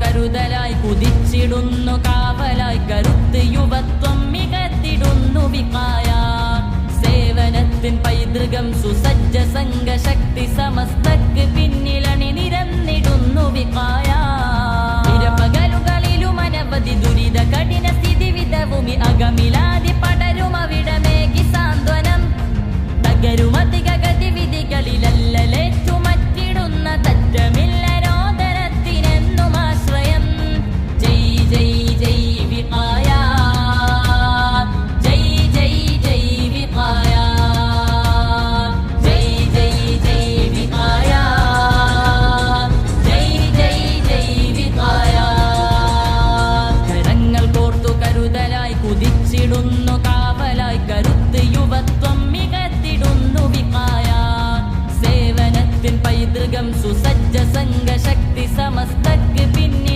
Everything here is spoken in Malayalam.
കരുതലായി കുതിച്ചിടുന്നു കാവലായി കരുത്ത് യുവത്വം മികത്തിടുന്നു വികായ. സേവനത്തിൻ പൈതൃകം സുസജ്ജ സംഘ सज्ज सङ्ग शक्ति समस्तज्ञ पिन्नि